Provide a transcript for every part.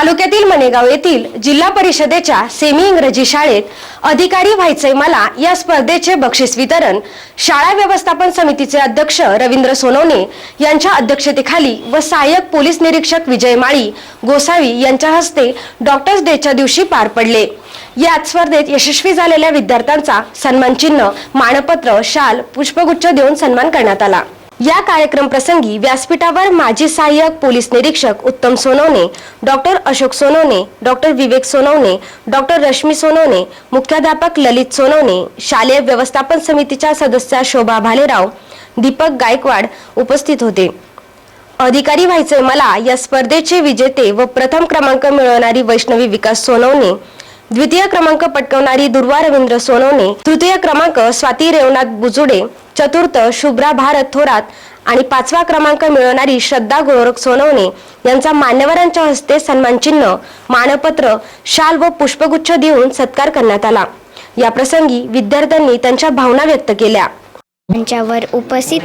तालुक्यातील मनेगाव येथील जिल्हा परिषदेच्या सेमी इंग्रजी शाळेत अधिकारी व्हायचंय मला या स्पर्धेचे बक्षीस वितरण शाळा व्यवस्थापन समितीचे अध्यक्ष रवींद्र सोनवणे यांच्या अध्यक्षतेखाली व सहाय्यक पोलीस निरीक्षक विजय माळी गोसावी यांच्या हस्ते डॉक्टर्स डेच्या दिवशी पार पडले. यात स्पर्धेत यशस्वी झालेल्या विद्यार्थ्यांचा सन्मान चिन्ह मानपत्र शाल पुष्पगुच्छ देऊन सन्मान करण्यात आला. या कार्यक्रम प्रसंगी व्यासपीठावर माजी सहाय्यक पोलीस निरीक्षक Uttam Sonawane doctor Ashok Sonawane doctor Vivek Sonawane doctor Rashmi Sonawane मुख्याध्यापक ललित सोनवणे शालेय व्यवस्थापन समितीच्या सदस्या शोभा भालेराव दीपक गायकवाड उपस्थित होते. अधिकारी व्हायचे मला या स्पर्धेचे विजेते व प्रथम क्रमांक मिळवणारी वैष्णवी विकास सोनवणे द्वितीय क्रमांक पटकवणारी दुर्वा रवींद्र सोनवणे तृतीय क्रमांक स्वाती रेवनाथ बुजुडे चतुर्थ शुभ्रा भारत थोरात आणि पाचवा क्रमांक मिळवणारी श्रद्धा गोरख सोनवणे यांचा मान्यवरांच्या हस्ते सन्मान चिन्ह मानपत्र शाल व पुष्पगुच्छ देऊन सत्कार करण्यात आला. या प्रसंगी विद्यार्थ्यांनी त्यांच्या भावना व्यक्त केल्या. उपस्थित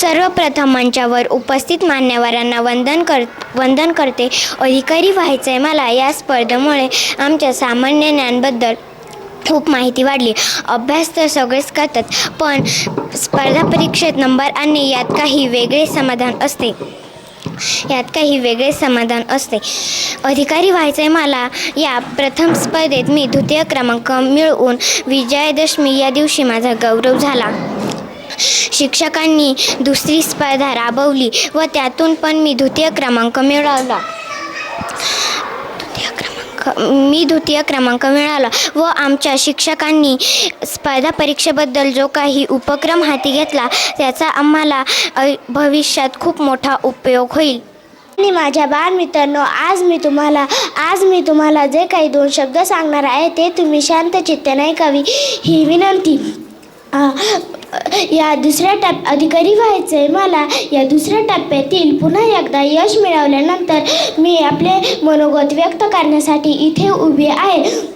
सर्वप्रथम मंचावर उपस्थित मान्यवरांना वंदन कर वंदन करते. अधिकारी व्हायचं आहे मला या स्पर्धेमुळे आमच्या सामान्य ज्ञानबद्दल खूप माहिती वाढली. अभ्यास तर सगळेच करतात पण स्पर्धा परीक्षेत नंबर आणणे यात काही वेगळे समाधान असते. यात काही वेगळे समाधान असते. अधिकारी व्हायचे मला या प्रथम स्पर्धेत मी द्वितीय क्रमांक मिळवून विजयादशमी या दिवशी माझा गौरव झाला. शिक्षकांनी दुसरी स्पर्धा राबवली व त्यातून पण मी द्वितीय क्रमांक मिळवला. द्वितीय क्रमांक मी द्वितीय क्रमांक मिळाला व आमच्या शिक्षकांनी स्पर्धा परीक्षेबद्दल जो काही उपक्रम हाती घेतला त्याचा आम्हाला भविष्यात खूप मोठा उपयोग होईल. आणि माझ्या बालमित्रांनो आज मी तुम्हाला आज मी तुम्हाला जे काही दोन शब्द सांगणार आहे ते तुम्ही शांत चित्ताने ऐकावी ही विनंती. या दुसऱ्या टप अधिकारी व्हायचं आहे मला. या दुसऱ्या टप्प्यातील पुन्हा एकदा यश मिळवल्यानंतर मी आपले मनोगत व्यक्त करण्यासाठी इथे उभी आहे.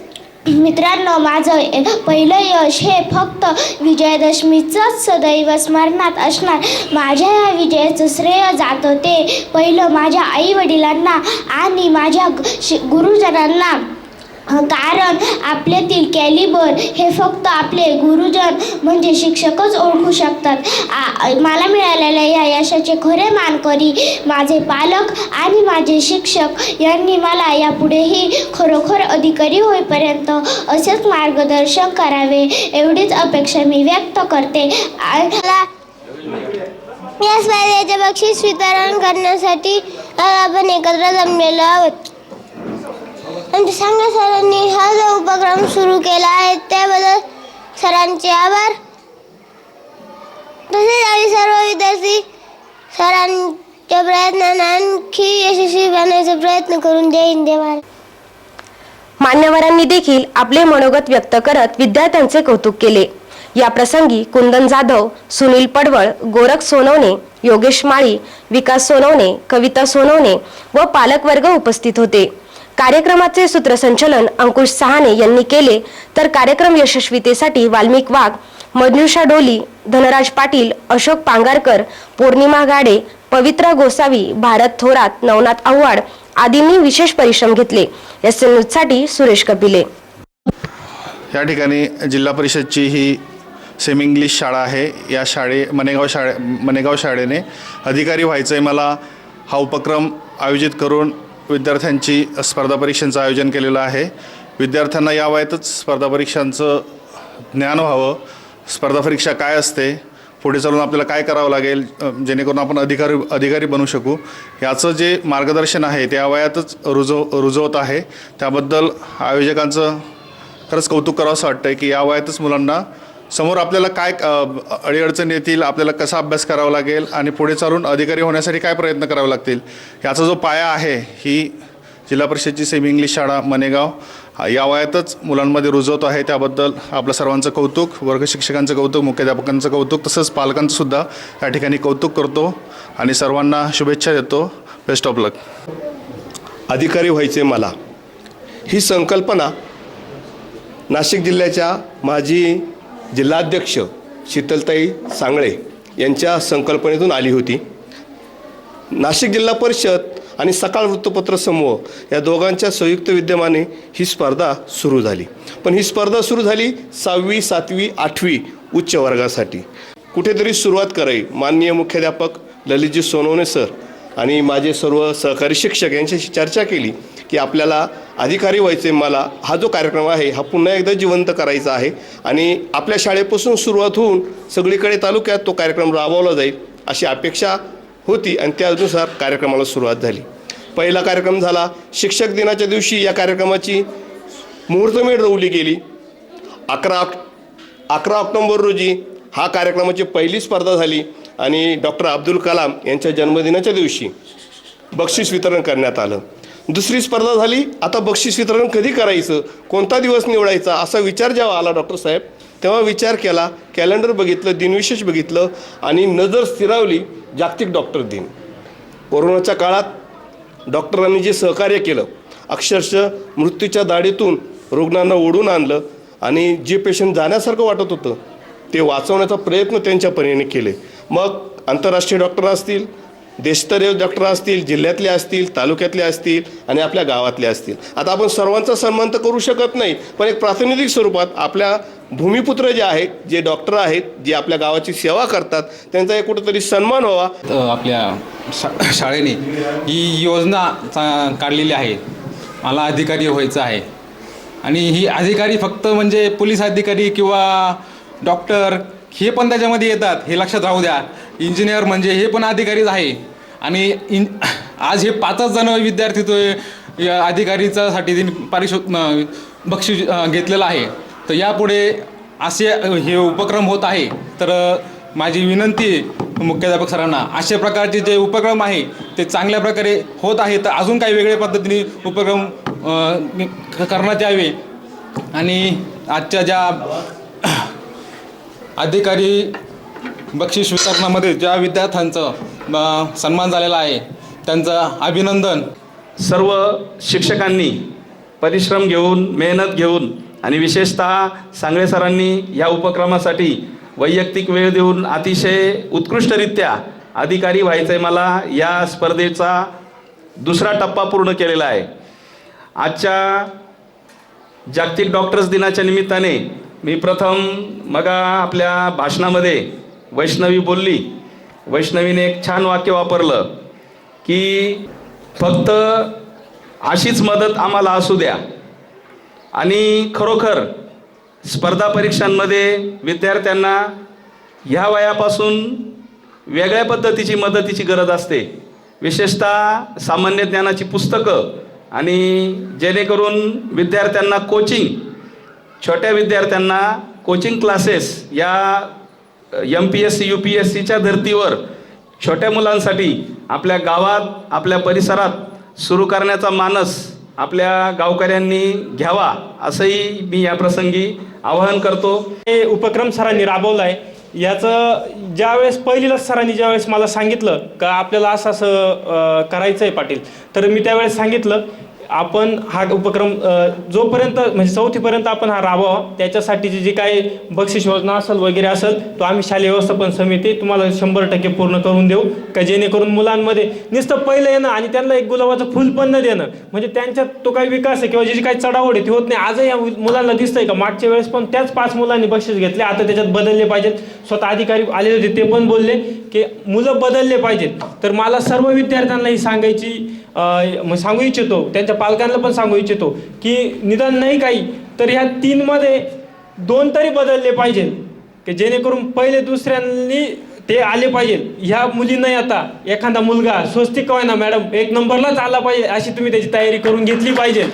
मित्रांनो माझं पहिलं यश हे फक्त विजयादशमीचंच सदैव स्मरणात असणार. माझ्या या विजयाचं श्रेय जातं ते पहिलं माझ्या आई वडिलांना आणि माझ्या ग- गुरुजनांना. कारण आपल्यातील कॅलिबर हे फक्त आपले गुरुजन म्हणजे शिक्षकच ओळखू शकतात. आ- मला मिळालेल्या या यशाचे खरे मानकरी माझे पालक आणि माझे शिक्षक यांनी मला यापुढेही खरोखर अधिकारी होईपर्यंत असेच मार्गदर्शन करावे एवढीच अपेक्षा मी व्यक्त करते. या स्पर्धेचे बक्षीस वितरण करण्यासाठी आपण एकत्र जमलेलो आहोत. सांगा सरांनी हा जो उपक्रम सुरू केला आहे. त्याबद्दल सरांचे आभार. तसेच आम्ही सर्व विद्यार्थी सरांच्या प्रयत्नांना आणखी यशस्वी बनण्याचा प्रयत्न करून जय हिंद मान्यवरांनी देखील आपले मनोगत व्यक्त करत विद्यार्थ्यांचे कौतुक केले. या प्रसंगी कुंदन जाधव सुनील पडवळ गोरख सोनवणे योगेश माळी विकास सोनवणे कविता सोनवणे व पालकवर्ग उपस्थित होते. कार्यक्रमाचे सूत्रसंचलन अंकुश सहाने यांनी केले. तर कार्यक्रम यशस्वीतेसाठी वाल्मिक वाघ मधनुषा डोली धनराज पाटील अशोक पांगारकर पौर्णिमा गाडे पवित्रा गोसावी भारत थोरात नवनाथ आव्हाड आदींनी विशेष परिश्रम घेतले. एस एन न्यूजसाठी सुरेश कपिले. या ठिकाणी जिल्हा परिषदची ही सेमी इंग्लिश शाळा आहे. या शाळे मनेगाव शाळे मनेगाव शाळेने अधिकारी व्हायचं आहे मला हा उपक्रम आयोजित करून विद्यार्थ्यांची स्पर्धा परीक्षांचं आयोजन केलेलं आहे. विद्यार्थ्यांना या वयातच स्पर्धा परीक्षांचं ज्ञान व्हावं. स्पर्धा परीक्षा काय असते? पुढे चालून आपल्याला काय करावं लागेल? जेणेकरून आपण अधिकारी अधिकारी बनू शकू. याचं जे मार्गदर्शन आहे त्या वयातच रुजव रुजवत आहे. त्याबद्दल आयोजकांचं खरंच कौतुक करावं असं वाटतं की या वयातच मुलांना समोर आपल्याला काय अडीअडचण येतील आपल्याला कसा अभ्यास करावा लागेल आणि पुढे चालून अधिकारी होण्यासाठी काय प्रयत्न करावे लागतील याचा जो पाया आहे ही जिल्हा परिषदची सेमी इंग्लिश शाळा मनेगाव या वयातच मुलांमध्ये रुजवत आहे. त्याबद्दल आपलं सर्वांचं कौतुक वर्ग शिक्षकांचं कौतुक मुख्याध्यापकांचं कौतुक तसंच पालकांचंसुद्धा या ठिकाणी कौतुक करतो आणि सर्वांना शुभेच्छा देतो. Best of luck. अधिकारी व्हायचे मला. ही संकल्पना नाशिक जिल्ह्याच्या माझी जिल्हाध्यक्ष शीतलताई सांगळे यांच्या संकल्पनेतून आली होती. नाशिक जिल्हा परिषद आणि सकाळ वृत्तपत्र समूह या दोघांच्या संयुक्त विद्यमाने ही स्पर्धा सुरू झाली. पण ही स्पर्धा सुरू झाली सहावी सातवी आठवी उच्च वर्गासाठी. कुठेतरी सुरुवात करावी माननीय मुख्याध्यापक ललितजी सोनवणे सर आणि माझे सर्व सहकारी शिक्षक यांच्याशी चर्चा केली. की आपल्याला अधिकारी व्हायचे मला हा जो कार्यक्रम आहे हा पुन्हा एकदा जिवंत करायचा आहे. आणि आपल्या शाळेपासून सुरुवात होऊन सगळीकडे तालुक्यात तो कार्यक्रम राबवला जाईल अशी अपेक्षा होती आणि त्यानुसार कार्यक्रमाला सुरुवात झाली. पहिला कार्यक्रम झाला शिक्षक दिनाच्या दिवशी या कार्यक्रमाची मुहूर्तमेढ रोवली गेली. अकरा अकरा ऑक्टोंबर रोजी हा कार्यक्रमाची पहिली स्पर्धा झाली आणि डॉक्टर अब्दुल कलाम यांच्या जन्मदिनाच्या दिवशी बक्षीस वितरण करण्यात आलं. दुसरी स्पर्धा झाली. आता बक्षीस वितरण कधी करायचं? कोणता दिवस निवडायचा? असा विचार जेव्हा आला डॉक्टर साहेब तेव्हा विचार केला. कॅलेंडर बघितलं दिनविशेष बघितलं आणि नजर स्थिरावली जागतिक डॉक्टर दिन. कोरोनाच्या काळात डॉक्टरांनी जे सहकार्य केलं अक्षरशः मृत्यूच्या दाढीतून रुग्णांना ओढून आणलं आणि जे पेशंट जाण्यासारखं वाटत होतं ते वाचवण्याचा प्रयत्न त्यांच्या परीने केले. मग आंतरराष्ट्रीय डॉक्टर असतील देशस्तरीय डॉक्टर असतील जिल्ह्यातले असतील तालुक्यातले असतील आणि आपल्या गावातले असतील. आता आपण सर्वांचा सन्मान तर करू शकत नाही पण एक प्रातिनिधिक स्वरूपात आपल्या भूमिपुत्र जे आहेत जे डॉक्टर आहेत जे आपल्या गावाची सेवा करतात त्यांचा एक कुठंतरी सन्मान व्हावा. आपल्या शा शाळेने ही योजना चा काढलेली आहे. मला अधिकारी व्हायचं आहे. आणि ही अधिकारी फक्त म्हणजे पोलीस अधिकारी किंवा डॉक्टर हे पण त्याच्यामध्ये येतात हे लक्षात राहू द्या. इंजिनियर म्हणजे हे पण अधिकारीच आहे. आणि इन आज हे पाचच जण विद्यार्थी तो या अधिकारीचासाठी त्यांनी पारिशो बक्षीस घेतलेलं आहे. तर यापुढे असे हे उपक्रम होत आहे. तर माझी विनंती मुख्याध्यापक सरांना अशा प्रकारचे जे उपक्रम आहे ते चांगल्या प्रकारे होत आहे. तर अजून काही वेगळ्या पद्धतीने उपक्रम करण्यात यावे. आणि आजच्या ज्या अधिकारी बक्षीस वितरणामध्ये ज्या विद्यार्थ्यांचं सन्मान झालेला आहे त्यांचं अभिनंदन. सर्व शिक्षकांनी परिश्रम घेऊन मेहनत घेऊन आणि विशेषतः सांगळे सरांनी या उपक्रमासाठी वैयक्तिक वेळ देऊन अतिशय उत्कृष्टरित्या अधिकारी व्हायचं आहे मला या स्पर्धेचा दुसरा टप्पा पूर्ण केलेला आहे. आजच्या जागतिक डॉक्टर्स दिनाच्या निमित्ताने मी प्रथम मगा आपल्या भाषणामध्ये वैष्णवी बोलली. वैष्णवीने एक छान वाक्य वापरलं की फक्त अशीच मदत आम्हाला असू द्या. आणि खरोखर स्पर्धा परीक्षांमध्ये विद्यार्थ्यांना ह्या वयापासून वेगळ्या पद्धतीची मदतीची गरज असते. विशेषतः सामान्य ज्ञानाची पुस्तकं आणि जेणेकरून विद्यार्थ्यांना कोचिंग छोट्या विद्यार्थ्यांना कोचिंग क्लासेस या M P S C U P S सीच्या धर्तीवर छोट्या मुलांसाठी आपल्या गावात आपल्या परिसरात सुरू करण्याचा मानस आपल्या गावकऱ्यांनी घ्यावा असंही मी या प्रसंगी आवाहन करतो. हे उपक्रम सरांनी राबवला आहे याचं ज्यावेळेस पहिलीलाच सरांनी ज्यावेळेस मला सांगितलं का आपल्याला असं असं करायचं आहे पाटील तर मी त्यावेळेस सांगितलं आपण हा उपक्रम जोपर्यंत म्हणजे चौथीपर्यंत आपण हा राबवा त्याच्यासाठीची जी काही बक्षीस योजना असेल वगैरे असेल तो आम्ही शालेय व्यवस्थापन समिती तुम्हाला शंभर टक्के पूर्ण करून देऊ का जेणेकरून मुलांमध्ये नुसतं पहिलं येणं आणि त्यांना एक गुलाबाचं फुल पण न देणं म्हणजे त्यांच्यात तो काही विकास आहे किंवा जी काही चढावड आहे ती होत नाही. आजही या मुलांना दिसतंय का? मागच्या वेळेस पण त्याच पाच मुलांनी बक्षीस घेतले आता त्याच्यात बदलले पाहिजेत. स्वतः अधिकारी आलेले होते ते पण बोलले की मुलं बदलले पाहिजेत. तर मला सर्व विद्यार्थ्यांना ही सांगायची सांगू इच्छितो त्यांच्या पालकांना पण सांगू इच्छितो की निदान नाही काही तर ह्या तीनमध्ये दोन तरी बदलले पाहिजे की जेणेकरून पहिले दुसऱ्यांनी ते आले पाहिजे ह्या मुलींना आता एखादा मुलगा स्वस्तिक ना मॅडम एक नंबरलाच आला पाहिजे अशी तुम्ही त्याची तयारी करून घेतली पाहिजे